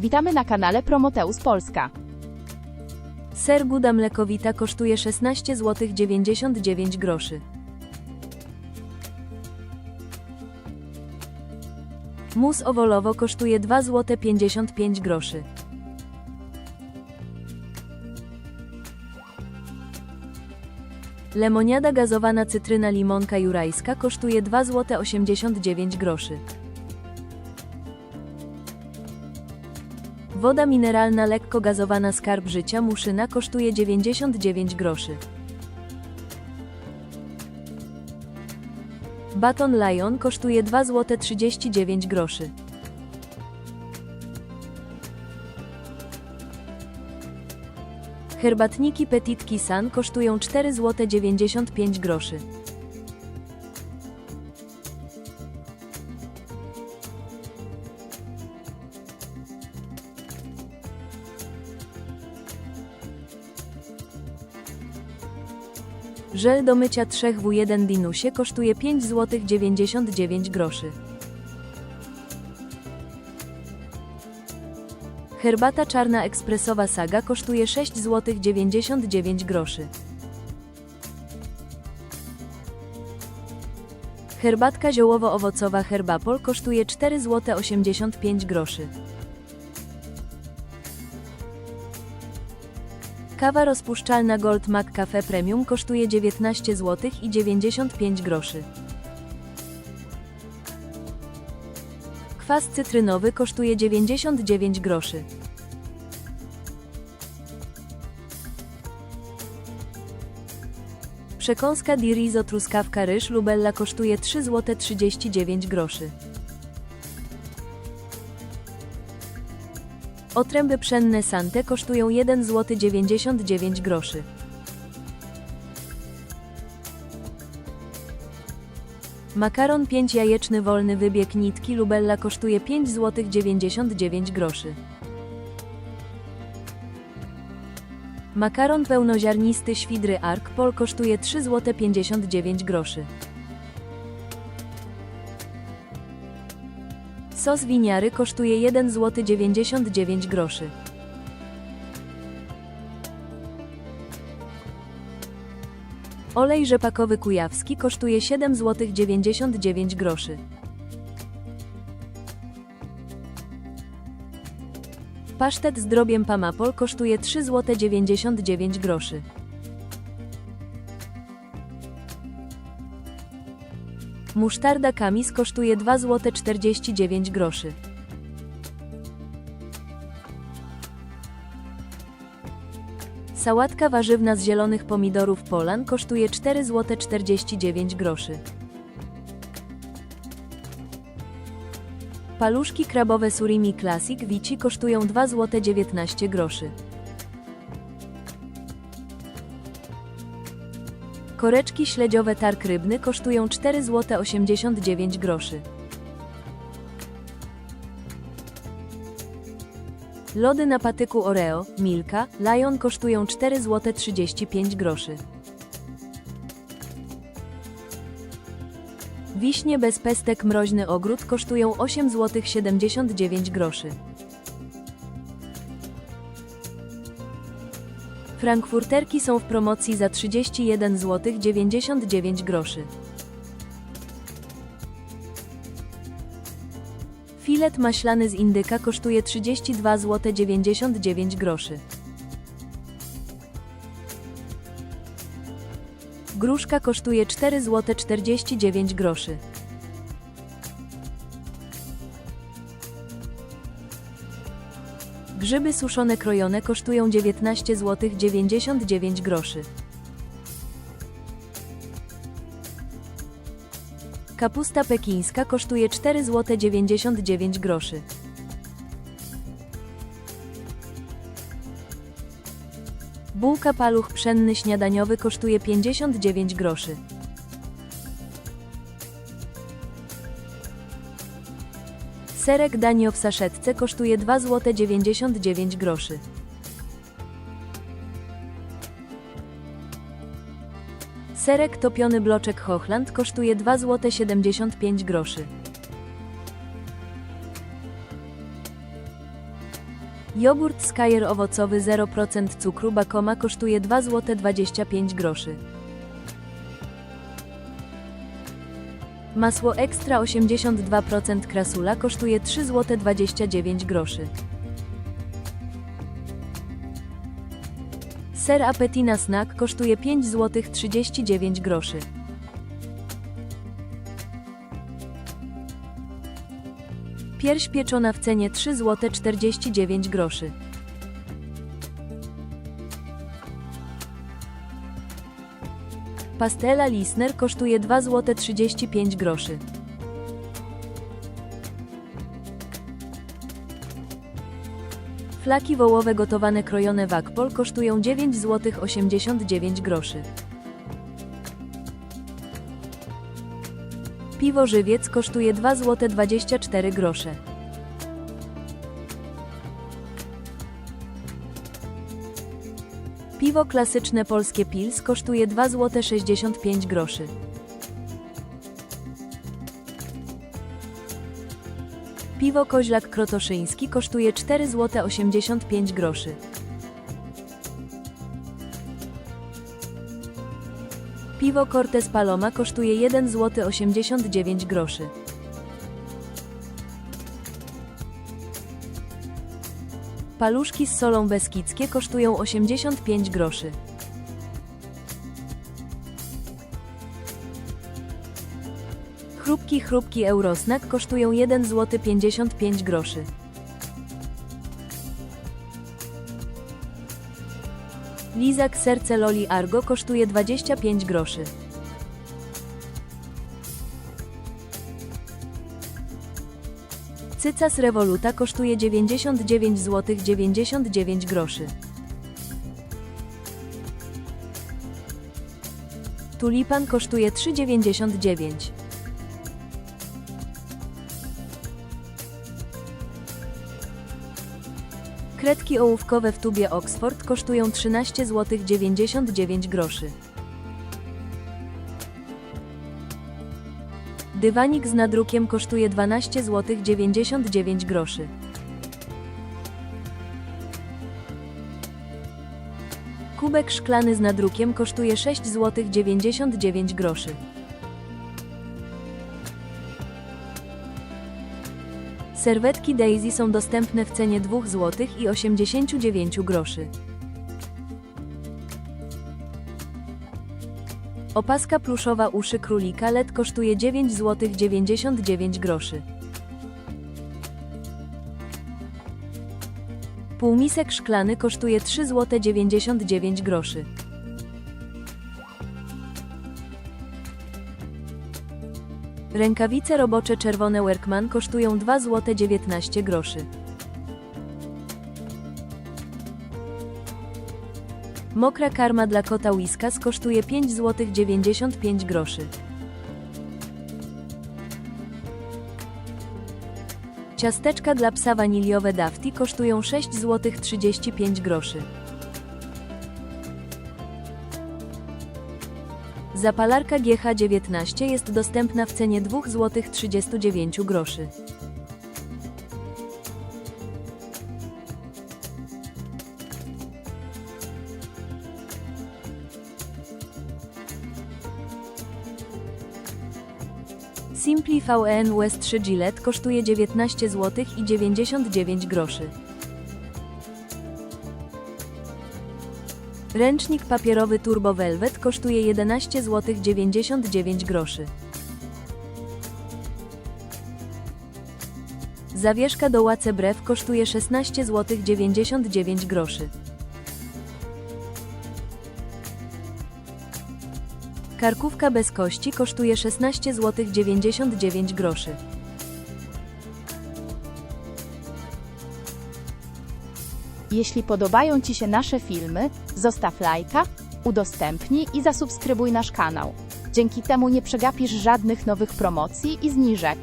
Witamy na kanale Promoteus Polska. Ser Gouda mlekowita kosztuje 16 zł 99 groszy. Mus owolowo kosztuje 2 zł 55 groszy. Lemoniada gazowana cytryna limonka jurajska kosztuje 2 zł 89 groszy. Woda mineralna lekko gazowana Skarb Życia Muszyna kosztuje 99 groszy. Baton Lion kosztuje 2 zł 39 groszy. Herbatniki Petit Kisan kosztują 4 zł 95 groszy. Żel do mycia 3W1 Dinusie kosztuje 5 zł 99 groszy. Herbata czarna ekspresowa Saga kosztuje 6 zł 99 groszy. Herbatka ziołowo-owocowa Herbapol kosztuje 4 zł 85 groszy. Kawa rozpuszczalna Gold Mac Cafe Premium kosztuje 19 zł i 95 groszy. Kwas cytrynowy kosztuje 99 groszy. Przekąska di riso truskawka ryż lubella kosztuje 3 zł 39 groszy. Otręby pszenne Sante kosztują 1 zł 99 groszy. Makaron 5 jajeczny wolny wybieg nitki Lubella kosztuje 5 zł 99 groszy. Makaron pełnoziarnisty świdry Ark Pol kosztuje 3 zł 59 groszy. Sos winiary kosztuje 1 zł 99 groszy. Olej rzepakowy kujawski kosztuje 7 zł 99 groszy. Pasztet z drobiem Pamapol kosztuje 3 zł 99 groszy. Musztarda Kamis kosztuje 2 zł 49 groszy. Sałatka warzywna z zielonych pomidorów Polan kosztuje 4 zł 49 groszy. Paluszki krabowe Surimi Classic Vici kosztują 2 zł 19 groszy. Koreczki śledziowe targ rybny kosztują 4 zł 89 groszy. Lody na patyku Oreo, Milka, Lion kosztują 4 zł 35 groszy. Wiśnie bez pestek mroźny ogród kosztują 8 zł 79 groszy. Frankfurterki są w promocji za 31 zł 99 groszy. Filet maślany z indyka kosztuje 32 zł 99 groszy. Gruszka kosztuje 4 zł 49 groszy. Grzyby suszone krojone kosztują 19 zł 99 groszy. Kapusta pekińska kosztuje 4 zł 99 groszy. Bułka paluch pszenny śniadaniowy kosztuje 59 groszy. Serek danio w saszetce kosztuje 2 zł 99 groszy. Serek topiony bloczek Hochland kosztuje 2 zł 75 groszy. Jogurt Skyer owocowy 0% cukru Bakoma kosztuje 2 zł 25 groszy. Masło ekstra 82% krasula kosztuje 3 zł 29 groszy. Ser Appetina Snack kosztuje 5 zł 39 groszy. Pierś pieczona w cenie 3 zł 49 groszy. Pastela Lisner kosztuje 2 zł 35 groszy. Flaki wołowe gotowane krojone Wakpol kosztują 9 zł 89 groszy. Piwo żywiec kosztuje 2 zł 24 grosze. Piwo klasyczne polskie Pils kosztuje 2 zł 65 groszy. Piwo koźlak krotoszyński kosztuje 4 zł 85 groszy. Piwo Cortes Paloma kosztuje 1 zł 89 groszy. Paluszki z solą beskidzkie kosztują 85 groszy. Chrupki chrupki Eurosnack kosztują 1 zł 55 groszy. Lizak serce Loli Argo kosztuje 25 groszy. Cycas Revoluta kosztuje 99 zł 99 groszy. Tulipan kosztuje 3,99. Kredki ołówkowe w tubie Oxford kosztują 13 zł 99 groszy. Dywanik z nadrukiem kosztuje 12 zł 99 groszy. Kubek szklany z nadrukiem kosztuje 6 zł 99 groszy. Serwetki Daisy są dostępne w cenie 2 zł i 89 groszy. Opaska pluszowa uszy królika LED kosztuje 9 zł 99 groszy. Półmisek szklany kosztuje 3 zł 99 groszy. Rękawice robocze czerwone Workman kosztują 2 zł 19 groszy. Mokra karma dla kota Whiskas kosztuje 5 zł 95 groszy. Ciasteczka dla psa waniliowe Dafty kosztują 6 zł 35 groszy. Zapalarka GH19 jest dostępna w cenie 2 zł 39 groszy. Simply VN US 3 Gillette kosztuje 19 zł i 99 groszy. Ręcznik papierowy Turbo Velvet kosztuje 11 zł 99 groszy. Zawieszka do łace brew kosztuje 16 zł 99 groszy. Karkówka bez kości kosztuje 16 zł 99 groszy. Jeśli podobają Ci się nasze filmy, zostaw lajka, udostępnij i zasubskrybuj nasz kanał. Dzięki temu nie przegapisz żadnych nowych promocji i zniżek.